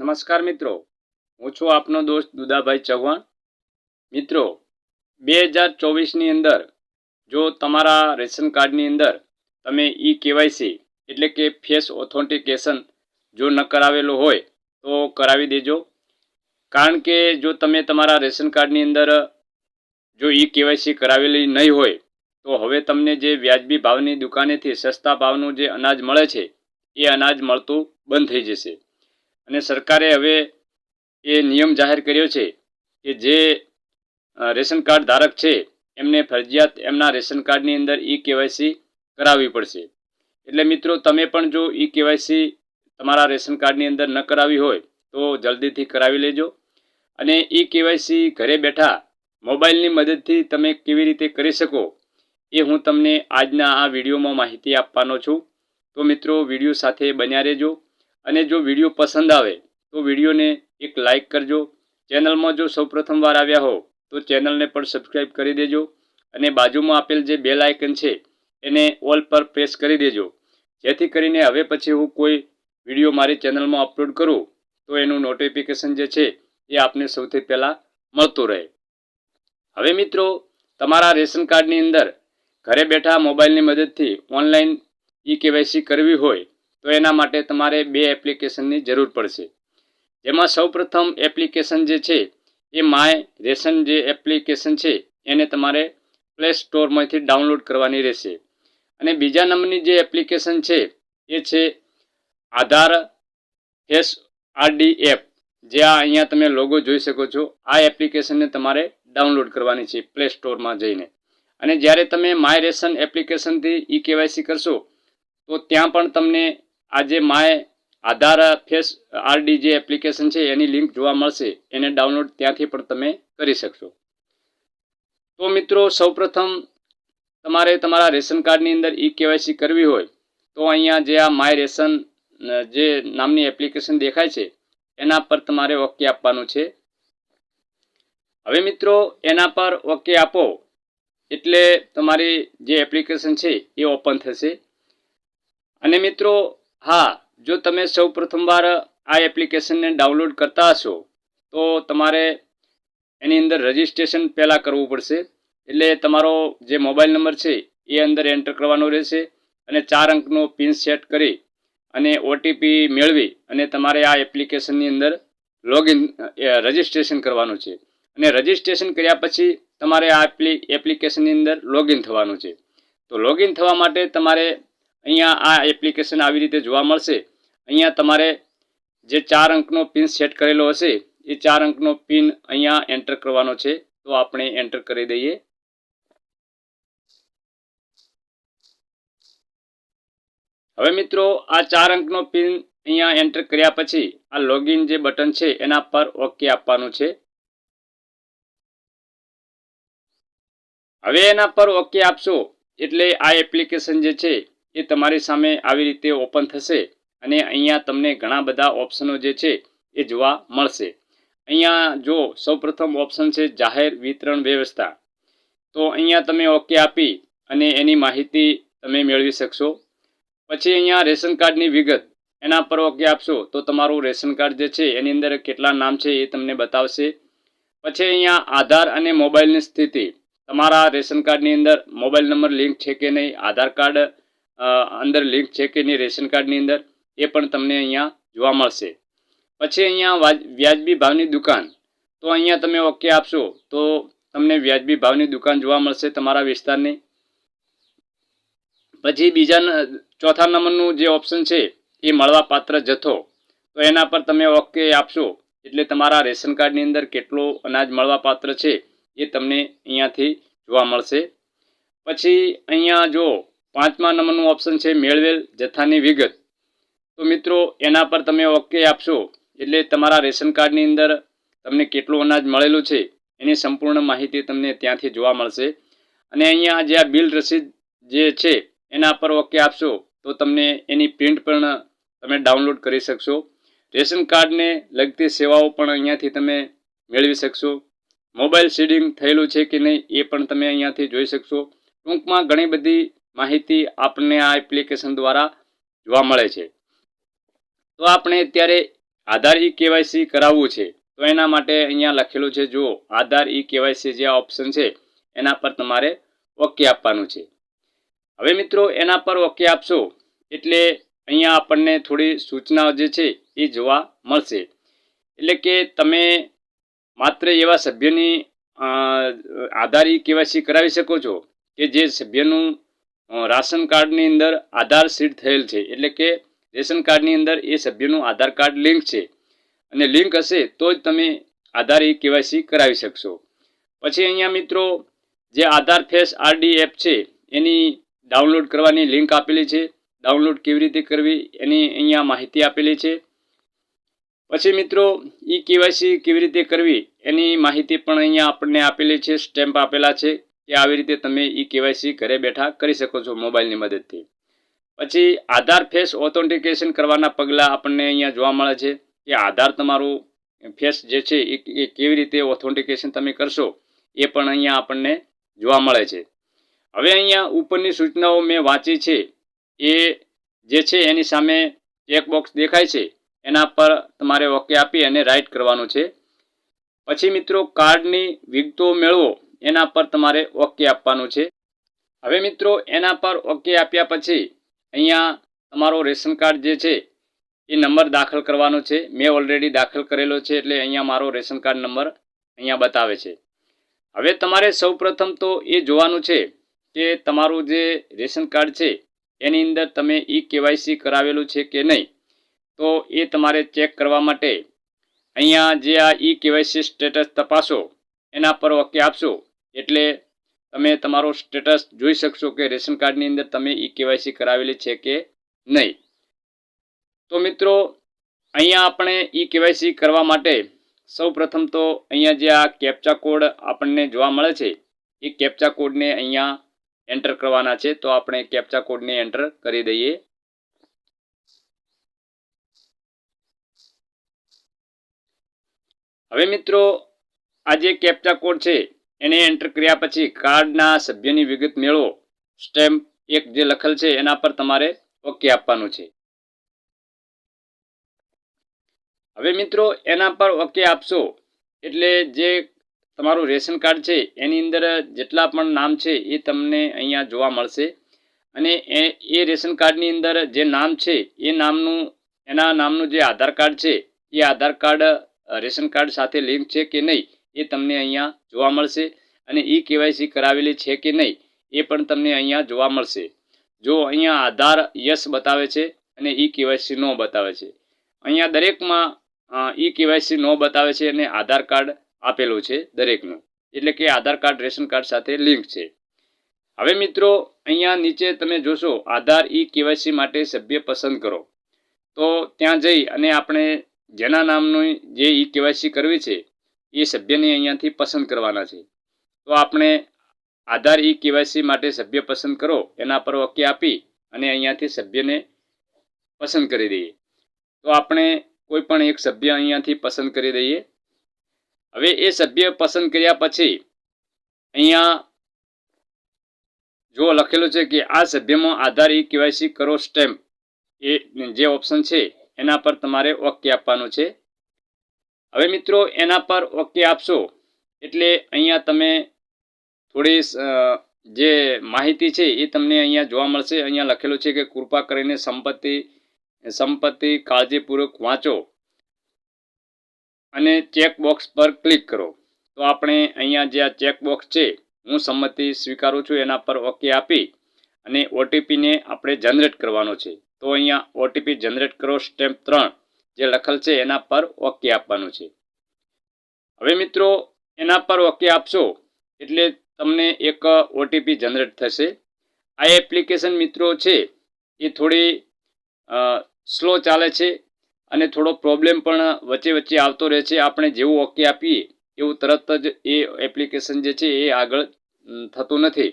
નમસ્કાર મિત્રો. હું છું આપનો દોસ્ત દુદાભાઈ ચૌહાણ. મિત્રો, બે હજાર ચોવીસની અંદર જો તમારા રેશન કાર્ડની અંદર તમે ઈ કેવાયસી એટલે કે ફેસ ઓથોન્ટિકેશન જો ન કરાવેલો હોય તો કરાવી દેજો. કારણ કે જો તમે તમારા રેશન કાર્ડની અંદર જો ઈ કેવાયસી કરાવેલી નહીં હોય તો હવે તમને જે વ્યાજબી ભાવની દુકાનેથી સસ્તા ભાવનું જે અનાજ મળે છે, એ અનાજ મળતું બંધ થઈ જશે. અને સરકારે હવે એ નિયમ જાહેર કર્યો છે કે જે રેશન કાર્ડ ધારક છે, એમને ફરજિયાત એમના રેશન કાર્ડની અંદર ઈ કેવાયસી કરાવવી પડશે. એટલે મિત્રો, તમે પણ જો ઈ કેવાયસી તમારા રેશન કાર્ડની અંદર ન કરાવી હોય, તો જલ્દીથી કરાવી લેજો. અને ઈ કેવાયસી ઘરે બેઠા મોબાઈલની મદદથી તમે કેવી રીતે કરી શકો, એ હું તમને આજના આ વિડીયોમાં માહિતી આપવાનો છું. તો મિત્રો, વીડિયો સાથે બન્યા રહેજો. અને જો વીડિયો પસંદ આવે, તો વિડીયોને એક લાઇક કરજો. ચેનલમાં જો સૌપ્રથમ વાર આવ્યા હો તો ચેનલને પણ સબસ્ક્રાઈબ કરી દેજો અને બાજુમાં આપેલ જે બેલ આઇકન છે, એને ઓલ પર પ્રેસ કરી દેજો. જેથી કરીને હવે પછી હું કોઈ વીડિયો મારી ચેનલમાં અપલોડ કરું, તો એનું નોટિફિકેશન જે છે, એ આપને સૌથી પહેલાં મળતું રહે. હવે મિત્રો, તમારા રેશન કાર્ડની અંદર ઘરે બેઠા મોબાઈલની મદદથી ઓનલાઈન ઈ કેવાયસી કરવી હોય તો એના માટે તમારે બે એપ્લિકેશનની જરૂર પડશે. જેમાં સૌપ્રથમ એપ્લિકેશન જે છે, એ માય રેશન જે એપ્લિકેશન છે, એને તમારે પ્લે સ્ટોરમાંથી ડાઉનલોડ કરવાની રહેશે. અને બીજા નંબરની જે એપ્લિકેશન છે, એ છે આધાર ફેસ આરડી એપ. જે આ અહીંયા તમે લોગો જોઈ શકો છો. આ એપ્લિકેશનને તમારે ડાઉનલોડ કરવાની છે પ્લે સ્ટોરમાં જઈને. અને જ્યારે તમે માય રેશન એપ્લિકેશનથી ઈ કેવાયસી કરશો, તો ત્યાં પણ તમને આ જે માય આધાર ફેસ આરડી જે એપ્લિકેશન છે, એની લિંક જોવા મળશે. એને ડાઉનલોડ ત્યાંથી પણ તમે કરી શકશો. તો મિત્રો, સૌપ્રથમ તમારે તમારા રેશન કાર્ડની અંદર ઈ કેવાયસી કરવી હોય, તો અહીંયા જે આ માય રેશન જે નામની એપ્લિકેશન દેખાય છે, એના પર તમારે ઓકે આપવાનું છે. હવે મિત્રો, એના પર ઓકે આપો, એટલે તમારી જે એપ્લિકેશન છે, એ ઓપન થશે. અને મિત્રો હા, જો તમે સૌ પ્રથમવાર આ એપ્લિકેશનને ડાઉનલોડ કરતા હશો, તો તમારે એની અંદર રજિસ્ટ્રેશન પહેલાં કરવું પડશે. એટલે તમારો જે મોબાઈલ નંબર છે, એ અંદર એન્ટર કરવાનો રહેશે અને ચાર અંકનો પિન સેટ કરી અને ઓટીપી મેળવી અને તમારે આ એપ્લિકેશનની અંદર લોગિન રજિસ્ટ્રેશન કરવાનું છે. અને રજિસ્ટ્રેશન કર્યા પછી તમારે આ એપ્લી, એપ્લિકેશનની અંદર લોગિન થવાનું છે. તો લોગિન થવા માટે તમારે અહીંયા આ એપ્લિકેશન આવી રીતે જોવા મળશે. અહીંયા તમારે જે ચાર અંકનો પિન સેટ કરેલો હશે, એ ચાર અંકનો પિન અહીંયા એન્ટર કરવાનો છે. તો આપણે એન્ટર કરી દઈએ. હવે મિત્રો, આ ચાર અંકનો પિન અહીંયા એન્ટર કર્યા પછી આ લોગિન જે બટન છે, એના પર ઓકે આપવાનું છે. હવે એના પર ઓકે આપશો, એટલે આ એપ્લિકેશન જે છે એ તમારી સામે આવી રીતે ઓપન થશે અને અહીંયા તમને ઘણા બધા ઓપ્શનો જે છે એ જોવા મળશે. અહીંયા જો સૌપ્રથમ ઓપ્શન છે જાહેર વિતરણ વ્યવસ્થા. તો અહીંયા તમે ઓકે આપી અને એની માહિતી તમે મેળવી શકશો. પછી અહીંયા રેશન કાર્ડની વિગત. એના પર ઓકે આપશો તો તમારું રેશન કાર્ડ જે છે એની અંદર કેટલા નામ છે એ તમને બતાવશે. પછી અહીંયા આધાર અને મોબાઈલની સ્થિતિ. તમારા રેશન કાર્ડની અંદર મોબાઈલ નંબર લિંક છે કે નહીં, આધાર કાર્ડ અંદર લિંક છે કે નહીં રેશન કાર્ડની અંદર, એ પણ તમને અહીંયા જોવા મળશે. પછી અહીંયા વ્યાજબી ભાવની દુકાન. તો અહીંયા તમે ઓકે આપશો, તો તમને વ્યાજબી ભાવની દુકાન જોવા મળશે તમારા વિસ્તારની. પછી બીજા ચોથા નંબરનું જે ઓપ્શન છે, એ મળવાપાત્ર જથ્થો. તો એના પર તમે ઓકે આપશો, એટલે તમારા રેશન કાર્ડની અંદર કેટલો અનાજ મળવાપાત્ર છે, એ તમને અહીંયાથી જોવા મળશે. પછી અહીંયા જો પાંચમા નંબરનું ઓપ્શન છે મેળવેલ જથ્થાની વિગત. તો મિત્રો, એના પર તમે ઓકે આપશો, એટલે તમારા રેશન કાર્ડની અંદર તમને કેટલું અનાજ મળેલું છે, એની સંપૂર્ણ માહિતી તમને ત્યાંથી જોવા મળશે. અને અહીંયા જે આ બિલ રસીદ જે છે, એના પર ઓકે આપશો, તો તમને એની પ્રિન્ટ પણ તમે ડાઉનલોડ કરી શકશો. રેશન કાર્ડને લગતી સેવાઓ પણ અહીંયાથી તમે મેળવી શકશો. મોબાઈલ સીડિંગ થયેલું છે કે નહીં, એ પણ તમે અહીંયાથી જોઈ શકશો. ટૂંકમાં ઘણી બધી માહિતી આપણને આ એપ્લિકેશન દ્વારા જોવા મળે છે. તો આપણે અત્યારે આધાર ઈ કેવાયસી કરાવવું છે, તો એના માટે અહીંયા લખેલું છે, જુઓ, આધાર ઈ કેવાયસી જે ઓપ્શન છે, એના પર તમારે ઓકે આપવાનું છે. હવે મિત્રો, એના પર ઓકે આપશો, એટલે અહીંયા આપણને થોડી સૂચનાઓ જે છે, એ જોવા મળશે. એટલે કે તમે માત્ર એવા સભ્યની આધાર ઈ કેવાયસી કરાવી શકો છો, કે જે સભ્યનું રાશન કાર્ડની અંદર આધાર સીટ થયેલ છે. એટલે કે રેશન કાર્ડની અંદર એ સભ્યનું આધાર કાર્ડ લિંક છે. અને લિંક હશે તો જ તમે આધાર એ કેવાયસી કરાવી શકશો. પછી અહીંયા મિત્રો, જે આધાર ફેસ આરડી એપ છે, એની ડાઉનલોડ કરવાની લિંક આપેલી છે. ડાઉનલોડ કેવી રીતે કરવી એની અહીંયા માહિતી આપેલી છે. પછી મિત્રો, ઈ કેવાયસી કેવી રીતે કરવી એની માહિતી પણ અહીંયા આપણને આપેલી છે, સ્ટેમ્પ આપેલા છે. કે આવી રીતે તમે ઈ કેવાયસી ઘરે બેઠા કરી શકો છો મોબાઈલની મદદથી. પછી આધાર ફેસ ઓથેન્ટિકેશન કરવાના પગલાં આપણને અહીંયા જોવા મળે છે કે આધાર તમારું ફેસ જે છે એ કેવી રીતે ઓથેન્ટિકેશન તમે કરશો એ પણ અહીંયા આપણને જોવા મળે છે. હવે અહીંયા ઉપરની સૂચનાઓ મેં વાંચી છે. એ જે છે એની સામે ચેકબોક્સ દેખાય છે. એના પર તમારે ઓકે આપી અને રાઇટ કરવાનું છે. પછી મિત્રો કાર્ડની વિગતો મેળવો. એના પર તમારે ઓકે આપવાનું છે. હવે મિત્રો, એના પર ઓકે આપ્યા પછી અહીંયા તમારો રેશન કાર્ડ જે છે, એ નંબર દાખલ કરવાનો છે. મેં ઓલરેડી દાખલ કરેલો છે, એટલે અહીંયા મારો રેશન કાર્ડ નંબર અહીંયા બતાવે છે. હવે તમારે સૌપ્રથમ તો એ જોવાનું છે કે તમારું જે રેશન કાર્ડ છે, એની અંદર તમે ઈ કેવાયસી કરાવેલું છે કે નહીં? તો એ તમારે ચેક કરવા માટે અહીંયા જે આ ઈ કેવાયસી સ્ટેટસ તપાસો, એના પર ઓકે આપશો. એટલે તમે તમારો સ્ટેટસ જોઈ શકશો કે રેશન કાર્ડની અંદર તમે ઈ કેવાયસી કરાવેલી છે કે નહીં. તો મિત્રો, અહીંયા આપણે ઈ કેવાયસી કરવા માટે સૌ પ્રથમ તો અહીંયા જે આ કેપ્ચા કોડ આપણને જોવા મળે છે, એ કેપ્ચા કોડને અહીંયા એન્ટર કરવાના છે. તો આપણે કેપ્ચા કોડને એન્ટર કરી દઈએ. હવે મિત્રો, આ જે કેપ્ચા કોડ છે એને એન્ટર કર્યા પછી કાર્ડના સભ્યની વિગત મેળવો. સ્ટેમ્પ એક જે લખેલ છે, એના પર તમારે ઓકે આપવાનું છે. હવે મિત્રો, એના પર ઓકે આપશો એટલે જે તમારું રેશન કાર્ડ છે, એની અંદર જેટલા પણ નામ છે, એ તમને અહીંયા જોવા મળશે. અને એ એ રેશન કાર્ડની અંદર જે નામ છે, એ નામનું, એના નામનું જે આધાર કાર્ડ છે, એ આધાર કાર્ડ રેશન કાર્ડ સાથે લિંક છે કે નહીં? એ તમને અહીંયા જોવા મળશે અને ઈ કેવાયસી કરાવેલી છે કે નહીં, એ પણ તમને અહીંયા જોવા મળશે. જો અહીંયા આધાર યસ બતાવે છે અને ઈ કેવાયસી નો બતાવે છે. અહીંયા દરેકમાં ઈ કેવાયસી નો બતાવે છે અને આધાર કાર્ડ આપેલું છે દરેકનું. એટલે કે આધાર કાર્ડ, રેશન કાર્ડ સાથે લિંક છે. હવે મિત્રો, અહીંયા નીચે તમે જોશો, આધાર ઈ કેવાયસી માટે સભ્ય પસંદ કરો. તો ત્યાં જઈ અને આપણે જેના નામનું જે ઈ કેવાયસી કરવી છે એ સભ્યને અહીંયાથી પસંદ કરવાના છે. તો આપણે આધાર ઈ કેવાયસી માટે સભ્ય પસંદ કરો, એના પર ઓકે આપી અને અહીંયાથી સભ્યને પસંદ કરી દઈએ. તો આપણે કોઈ પણ એક સભ્ય અહીંયાથી પસંદ કરી દઈએ. હવે એ સભ્ય પસંદ કર્યા પછી અહીંયા જો લખેલું છે કે આ સભ્યમાં આધાર ઈ કેવાયસી કરો સ્ટેમ્પ, એ જે ઓપ્શન છે, એના પર તમારે ઓકે આપવાનું છે. હવે મિત્રો, એના પર ઓકે આપશો? એટલે અહીંયા તમે થોડી જે માહિતી છે એ તમને અહીંયા જોવા મળશે. અહીંયા લખેલું છે કે કૃપા કરીને સંપત્તિ સંપત્તિ કાળજીપૂર્વક વાંચો અને ચેક બોક્સ પર ક્લિક કરો. તો આપણે અહીંયા જે આ ચેકબોક્સ છે, હું સંમતિ સ્વીકારું છું એના પર ઓકે આપી અને ઓટીપીને આપણે જનરેટ કરવાનો છે. તો અહીંયા ઓટીપી જનરેટ કરો સ્ટેપ ત્રણ. જે લખેલ છે, એના પર ઓકે આપવાનું છે. હવે મિત્રો, એના પર ઓકે આપશો, એટલે તમને એક ઓટીપી જનરેટ થશે. આ એપ્લિકેશન મિત્રો છે, એ થોડી સ્લો ચાલે છે, અને થોડો પ્રોબ્લેમ પણ વચ્ચે વચ્ચે આવતો રહે છે. આપણે જેવું ઓકે આપીએ, એવું તરત જ એ એપ્લિકેશન જે છે, એ આગળ થતું નથી.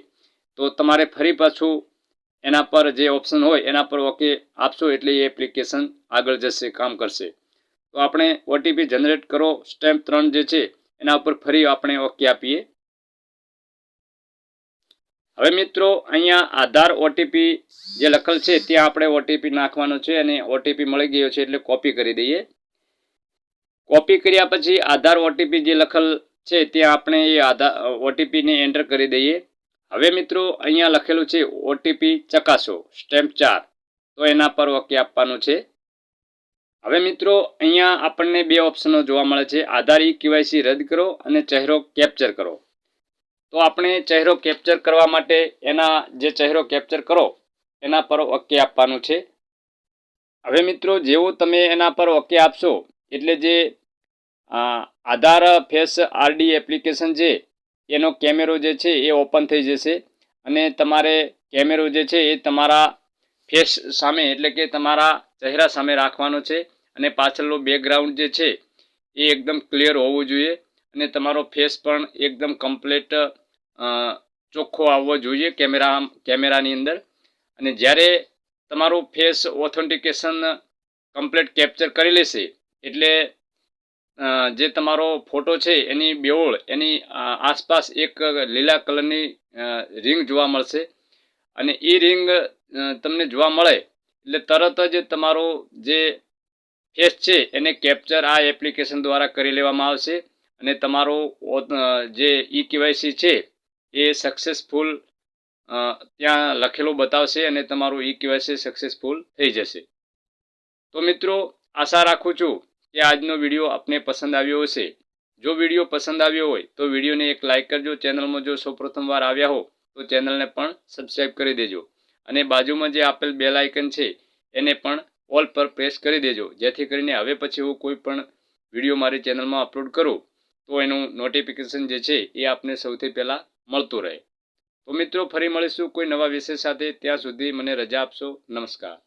તો તમારે ફરી પાછું એના પર જે ઓપ્શન હોય, એના પર ઓકે આપશો એટલે એ એપ્લિકેશન આગળ જશે, કામ કરશે. તો આપણે ઓટીપી જનરેટ કરો સ્ટેમ્પ ત્રણ જે છે, એના ઉપર ફરી આપણે ઓકે આપીએ. હવે મિત્રો, અહીંયા આધાર ઓટીપી જે લખેલ છે, ત્યાં આપણે ઓટીપી નાખવાનો છે અને ઓટીપી મળી ગયો છે એટલે કોપી કરી દઈએ. કોપી કર્યા પછી આધાર ઓટીપી જે લખેલ છે, ત્યાં આપણે એ આધાર ઓટીપીને એન્ટર કરી દઈએ. હવે મિત્રો, અહીંયા લખેલું છે ઓટીપી ચકાસો, સ્ટેમ્પ ચાર. તો એના પર ઓકે આપવાનું છે. હવે મિત્રો, અહીંયા આપણને બે ઓપ્શનો જોવા મળે છે. આધાર ઈ કેવાયસી રદ કરો અને ચહેરો કેપ્ચર કરો. તો આપણે ચહેરો કેપ્ચર કરવા માટે એના જે ચહેરો કેપ્ચર કરો, એના પર ઓકે આપવાનું છે. હવે મિત્રો, જેવું તમે એના પર ઓકે આપશો, એટલે જે આધાર, ફેસ આરડી એપ્લિકેશન છે એનો કેમેરો જે છે એ ઓપન થઈ જશે અને તમારે કેમેરો જે છે એ તમારા ફેસ સામે એટલે કે તમારા ચહેરા સામે રાખવાનો છે અને પાછળનું બેકગ્રાઉન્ડ જે છે એ એકદમ ક્લિયર હોવું જોઈએ અને તમારો ફેસ પણ એકદમ કમ્પ્લેટ ચોખ્ખો આવવો જોઈએ કેમેરા, કેમેરાની અંદર. અને જ્યારે તમારું ફેસ ઓથેન્ટિકેશન કમ્પ્લીટ કેપ્ચર કરી લેશે એટલે જે તમારો ફોટો છે, એની બેઓળ એની આસપાસ એક લીલા કલરની રિંગ જોવા મળશે. અને એ રિંગ તમને જોવા મળે, એટલે તરત જ તમારો જે ફેસ છે, એને કેપ્ચર આ એપ્લિકેશન દ્વારા કરી લેવામાં આવશે. અને તમારો જે ઈ કેવાયસી છે, એ સક્સેસફુલ ત્યાં લખેલું બતાવશે અને તમારું ઈ કેવાયસી સક્સેસફુલ થઈ જશે. તો મિત્રો, આશા રાખું છું કે આજનો વીડિયો આપને પસંદ આવ્યો હશે. જો વીડિયો પસંદ આવ્યો હોય તો વિડીયોને એક લાઇક કરજો, ચેનલમાં જો સૌપ્રથમ વાર આવ્યા હો તો ચેનલને પણ સબસ્ક્રાઈબ કરી દેજો. અને બાજુમાં જે આપેલ બેલ આઇકન છે, એને પણ ઓલ પર પ્રેસ કરી દેજો. જેથી કરીને હવે પછી હું કોઈ પણ વીડિયો મારી ચેનલમાં અપલોડ કરું, તો એનું નોટિફિકેશન જે છે એ આપને સૌથી પહેલાં મળતું રહે. તો મિત્રો, ફરી મળીશું કોઈ નવા વિષય સાથે. ત્યાં સુધી મને રજા આપશો. નમસ્કાર.